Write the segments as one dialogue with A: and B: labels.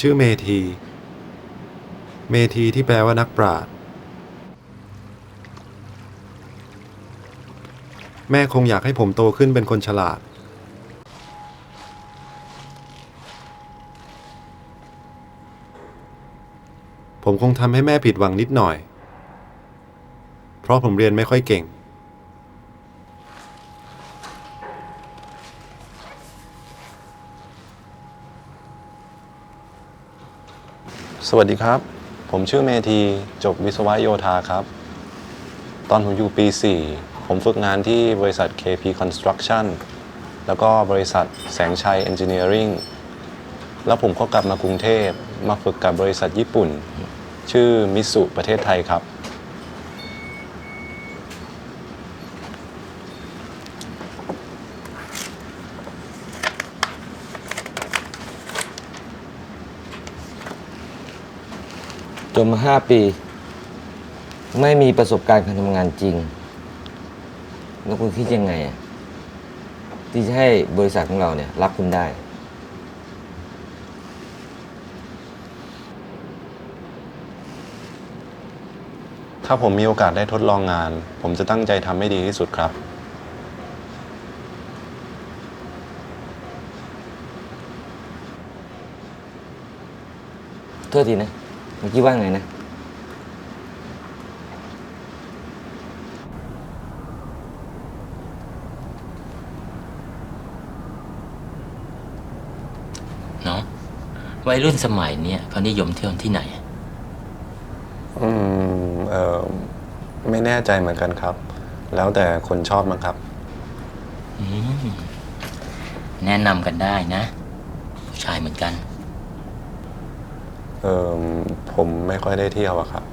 A: ชื่อเมธี เมธีที่แปลว่านักปราชญ์แม่คงอยากให้ผมโตขึ้นเป็นคนฉลาด ผมคงทำให้แม่ผิดหวังนิดหน่อย เพราะผมเรียนไม่ค่อยเก่ง สวัสดีครับ ผมชื่อเมธี จบวิศวะโยธาครับ ตอนผมอยู่ปี 4 ผมฝึกงานที่บริษัท KP Construction แล้วก็บริษัทแสงชัย Engineering แล้วผมก็กลับมากรุงเทพมาฝึกกับบริษัทญี่ปุ่น ชื่อมิสุประเทศไทยครับ
B: นมาห้าปี ไม่มีประสบการณ์การทำงานจริง แล้วคุณคิดยังไงอะที่จะให้บริษัทของเราเนี่ยรับคุณได้
A: ถ้าผมมีโอกาสได้ทดลองงาน ผมจะตั้งใจทำให้ดีที่สุดครับ
B: โทษทีนะ เมื่อกี้ว่าไงนะ
C: เนาะวัยรุ่นสมัยเนี้ยเขานิยมเที่ยวที่ไหน
A: อืมเออไม่แน่ใจเหมือนกันครับ แล้วแต่คนชอบมั้งครับ
C: แนะนำกันได้นะ ผู้ชายเหมือนกัน
A: เออ ผมไม่ค่อยได้เที่ยวอะครับ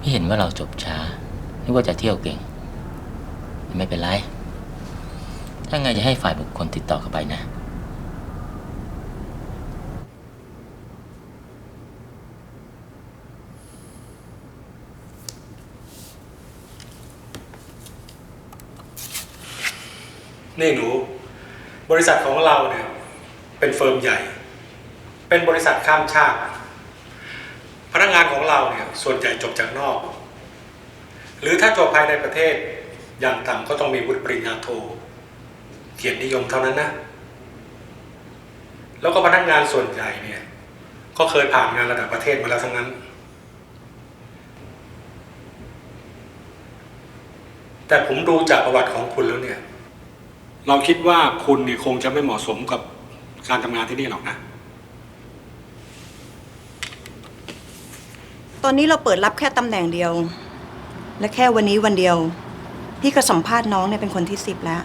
C: พี่เห็นว่าเราจบช้านึกว่าจะเที่ยวเก่ง ไม่เป็นไร ถ้าไงจะให้ฝ่ายบุคคลติดต่อเข้าไปนะ
D: นี่หนู บริษัทของเราเนี่ย เป็นเฟิร์มใหญ่ เป็นบริษัทข้ามชาติ พนักงานของเราเนี่ยส่วนใหญ่จบจากนอก หรือถ้าจบภายในประเทศอย่างต่ำก็ต้องมีวุฒิปริญญาโท เกียรตินิยมเท่านั้นนะ แล้วก็พนักงานส่วนใหญ่เนี่ยก็เคยผ่านงานระดับประเทศมาแล้วทั้งนั้น แต่ผมดูจากประวัติของคุณแล้วเนี่ย เราคิดว่าคุณเนี่ยคงจะไม่เหมาะสมกับการทำงานที่นี่หรอกนะ
E: ตอนนี้เราเปิดรับแค่ตำแหน่งเดียว และแค่วันนี้วันเดียว พี่ก็สัมภาษณ์น้องเนี่ยเป็นคนที่สิบแล้ว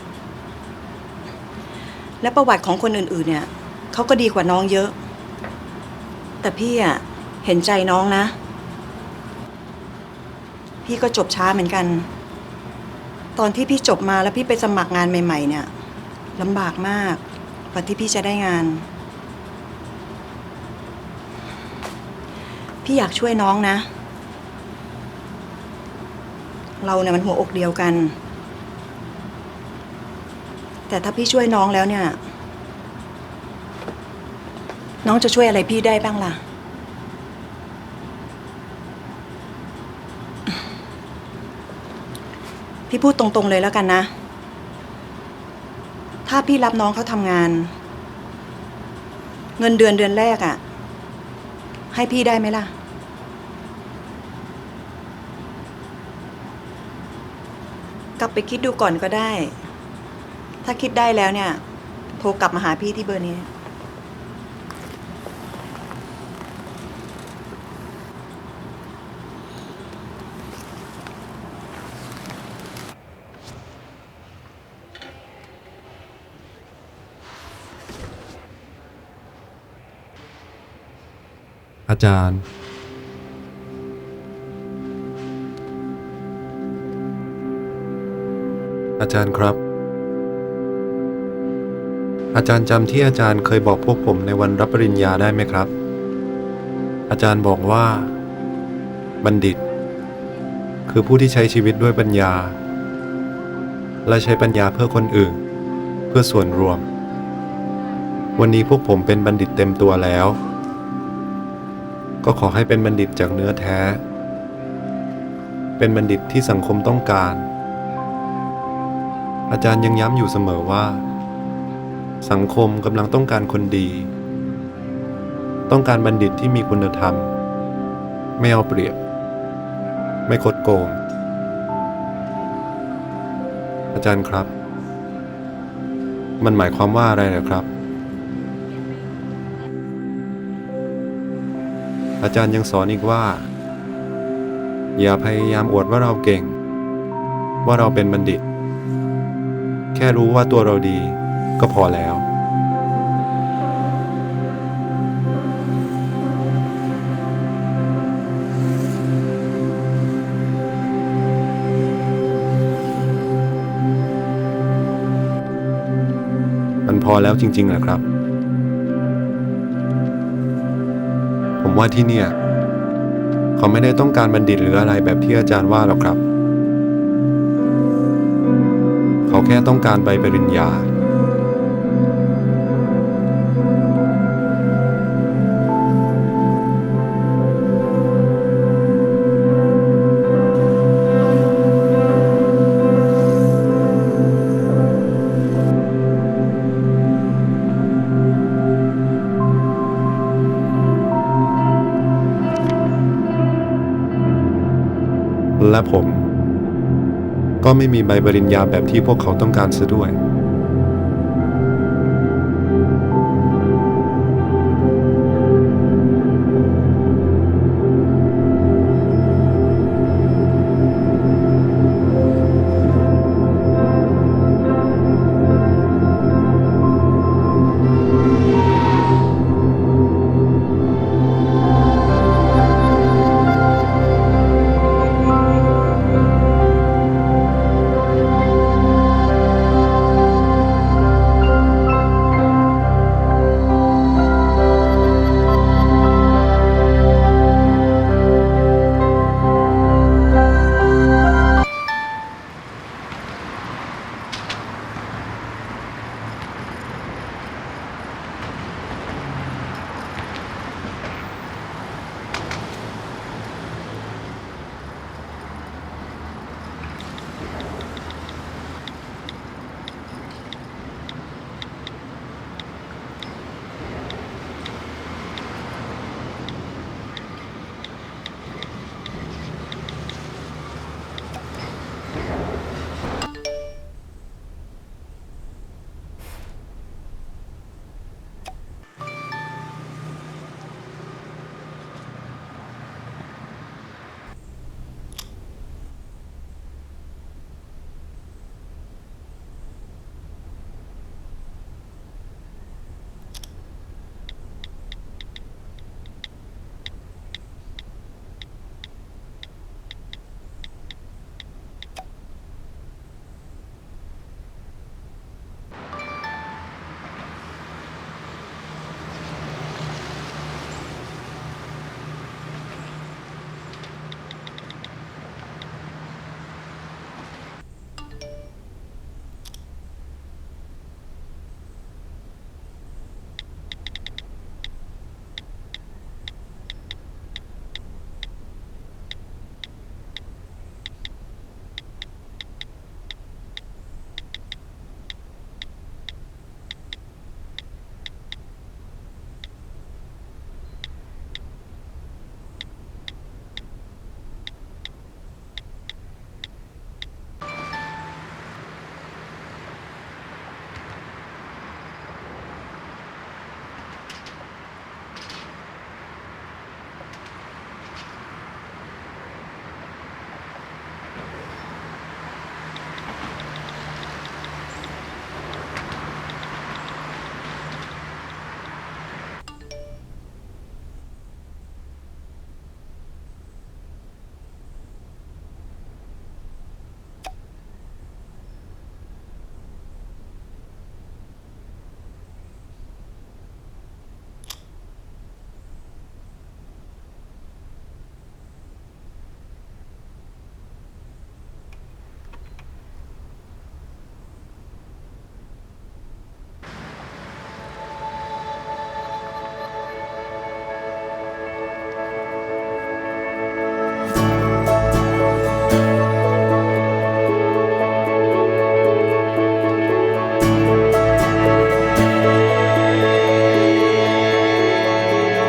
E: และประวัติของคนอื่นๆ เนี่ยเขาก็ดีกว่าน้องเยอะ แต่พี่อะเห็นใจน้องนะ พี่ก็จบช้าเหมือนกัน ตอนที่พี่จบมาแล้วพี่ไปสมัครงานใหม่ ๆ เนี่ยลำบากมากกว่าที่พี่จะได้งาน พี่อยากช่วยน้องนะ เราเนี่ยมันหัวอกเดียวกัน แต่ถ้าพี่ช่วยน้องแล้วเนี่ย น้องจะช่วยอะไรพี่ได้บ้างล่ะ พี่พูดตรงๆเลยแล้วกันนะ ถ้าพี่รับน้องเขาทำงาน เงินเดือนเดือนแรกอะ่ะ ให้พี่ได้ไหมล่ะ กลับไปคิดดูก่อนก็ได้ ถ้าคิดได้แล้วเนี่ย โทรกลับมาหาพี่ที่เบอร์นี้
A: อาจารย์ อาจารย์ครับ อาจารย์จำที่อาจารย์เคยบอกพวกผมในวันรับปริญญาได้ไหมครับ อาจารย์บอกว่า บัณฑิต คือผู้ที่ใช้ชีวิตด้วยปัญญา และใช้ปัญญาเพื่อคนอื่น เพื่อส่วนรวม วันนี้พวกผมเป็นบัณฑิตเต็มตัวแล้ว ก็ขอให้เป็นบัณฑิตจากเนื้อแท้ เป็นบัณฑิตที่สังคมต้องการ อาจารย์ยังย้ำอยู่เสมอว่า สังคมกำลังต้องการคนดี ต้องการบัณฑิตที่มีคุณธรรม ไม่เอาเปรียบ ไม่คดโกง อาจารย์ครับ มันหมายความว่าอะไรเหรอครับ อาจารย์ยังสอนอีกว่า อย่าพยายามอวดว่าเราเก่ง ว่าเราเป็นบัณฑิต แค่รู้ว่าตัวเราดีก็พอแล้ว มันพอแล้วจริงๆเหรอครับ ว่าที่เนี่ย เขาไม่ได้ต้องการบัณฑิตหรืออะไรแบบที่อาจารย์ว่าหรอกครับ เขาแค่ต้องการใบปริญญา และผม ก็ไม่มีใบปริญญาแบบที่พวกเขาต้องการซะด้วย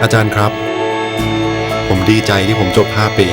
A: อาจารย์ครับ ผมดีใจที่ผมจบ 5 ปี